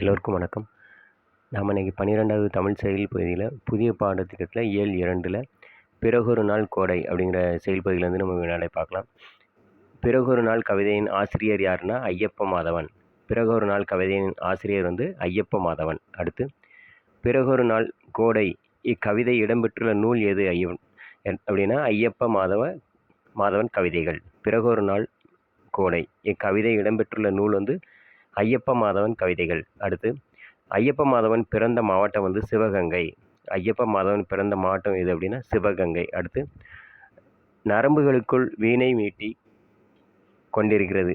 எல்லோருக்கும் வணக்கம். நாம் இன்றைக்கி பன்னிரெண்டாவது தமிழ் செயல் பகுதியில் புதிய பாடத்திட்டத்தில் ஏழு இரண்டில் பிறகொரு நாள் கோடை அப்படிங்கிற செயல் பகுதியிலேருந்து நம்ம வினாடை பார்க்கலாம். பிறகொரு நாள் கவிதையின் ஆசிரியர் யாருன்னா ஐயப்ப மாதவன். பிறகொரு நாள் கவிதையின் ஆசிரியர் வந்து ஐயப்ப மாதவன். அடுத்து பிறகொரு நாள் கோடை இக்கவிதை இடம்பெற்றுள்ள நூல் எது ஐயன் அப்படின்னா ஐயப்ப மாதவ மாதவன் கவிதைகள். பிறகொரு நாள் கோடை இக்கவிதை இடம்பெற்றுள்ள நூல் வந்து ஐயப்ப மாதவன் கவிதைகள். அடுத்து ஐயப்ப மாதவன் பிறந்த மாவட்டம் வந்து சிவகங்கை. ஐயப்ப மாதவன் பிறந்த மாவட்டம் எது அப்படின்னா சிவகங்கை. அடுத்து நரம்புகளுக்குள் வீணை மீட்டி கொண்டிருக்கிறது.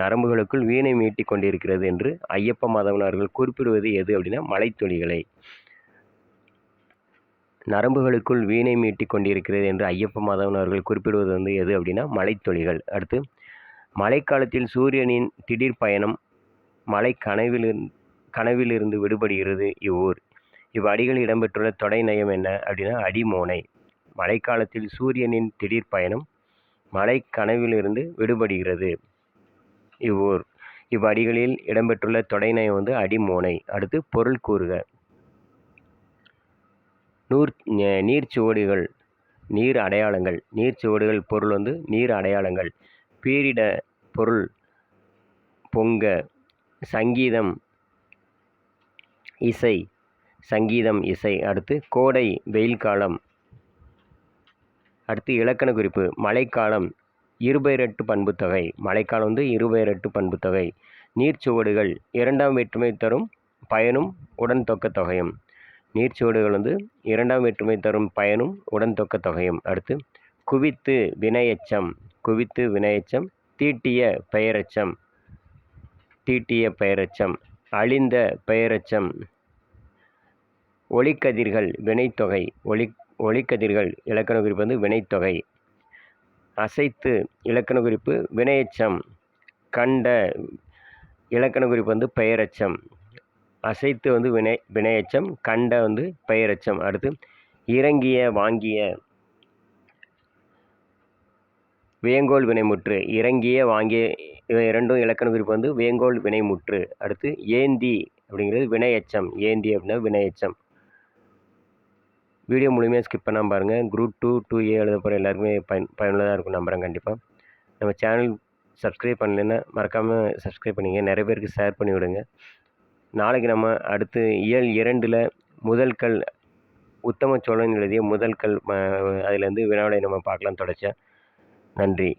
நரம்புகளுக்குள் வீணை மீட்டி கொண்டிருக்கிறது என்று ஐயப்ப மாதவன் அவர்கள் குறிப்பிடுவது எது அப்படின்னா மலைத்துளிகளை. நரம்புகளுக்குள் வீணை மீட்டி கொண்டிருக்கிறது என்று ஐயப்ப மாதவன் அவர்கள் குறிப்பிடுவது வந்து எது அப்படின்னா மலைத்துளிகள். அடுத்து மழைக்காலத்தில் சூரியனின் திடீர் பயணம் மலை கனவில் கனவிலிருந்து விடுபடுகிறது இவ்வூர். இவ்வடிகளில் இடம்பெற்றுள்ள தொடை நயம் என்ன அப்படின்னா அடிமோனை. மழைக்காலத்தில் சூரியனின் திடீர் பயணம் மலை கனவிலிருந்து விடுபடுகிறது இவ்வூர். இவ்வடிகளில் இடம்பெற்றுள்ள தொடை நயம் வந்து அடிமோனை. அடுத்து பொருள் கூறுக. நூர் நீர்ச்சுவடிகள் நீர் அடையாளங்கள். நீர்ச்சுவடுகள் பொருள் வந்து நீர் அடையாளங்கள். பீரிட பொருள் பொங்க சங்கீதம் இசை சங்கீதம் இசை. அடுத்து கோடை வெயில் காலம். அடுத்து இலக்கண குறிப்பு மழைக்காலம். இருபெயரட்டு பண்புத்தொகை மழைக்காலம் வந்து இருபெயரட்டு பண்புத்தொகை நீர்ச்சுவடுகள் இரண்டாம் வேற்றுமை தரும் பயனும் உடன் தொக்க தொகையும். நீர்ச்சுவடுகள் வந்து இரண்டாம் வேற்றுமை தரும் பயனும் உடன் தொக்க தொகையும். அடுத்து குவித்து வினையச்சம் குவித்து வினையச்சம் தீட்டிய பெயரச்சம். தீட்டிய பெயரச்சம் அழிந்த பெயரச்சம். ஒளிக்கதிர்கள் வினைத்தொகை ஒளி ஒளிக்கதிர்கள் இலக்கண குறிப்பு வந்து வினைத்தொகை. அசைத்து இலக்கண குறிப்பு வினையச்சம் கண்ட இலக்கண குறிப்பு வந்து பெயரச்சம். அசைத்து வந்து வினை வினையச்சம் கண்ட வந்து பெயரச்சம். அடுத்து இறங்கிய வாங்கிய வேங்கோல் வினைமுற்று. இறங்கிய வாங்கிய இவை இரண்டும் இலக்கண குறிப்பு வந்து வேங்கோல் வினைமுற்று. அடுத்து ஏந்தி அப்படிங்கிறது வினையச்சம். ஏந்தி அப்படின்னா வினையச்சம். வீடியோ முழுமையாக ஸ்கிப் பண்ணாமல் பாருங்கள் குரூப் டூ டூ ஏ எழுத போகிற எல்லாருக்குமே பயன் பயனுள்ளதாக இருக்கும் நம்புகிறேன் கண்டிப்பாக நம்ம சேனல் சப்ஸ்கிரைப் பண்ணலைன்னா மறக்காமல் சப்ஸ்கிரைப் பண்ணிங்க. நிறைய பேருக்கு ஷேர் பண்ணி விடுங்க. நாளைக்கு நம்ம அடுத்து இயல் இரண்டில் முதல் கல் உத்தம சோழன் எழுதிய முதல் கல் அதிலேருந்து வினாவிடை நம்ம பார்க்கலாம் தொடர்ச்சியாக நன்றி.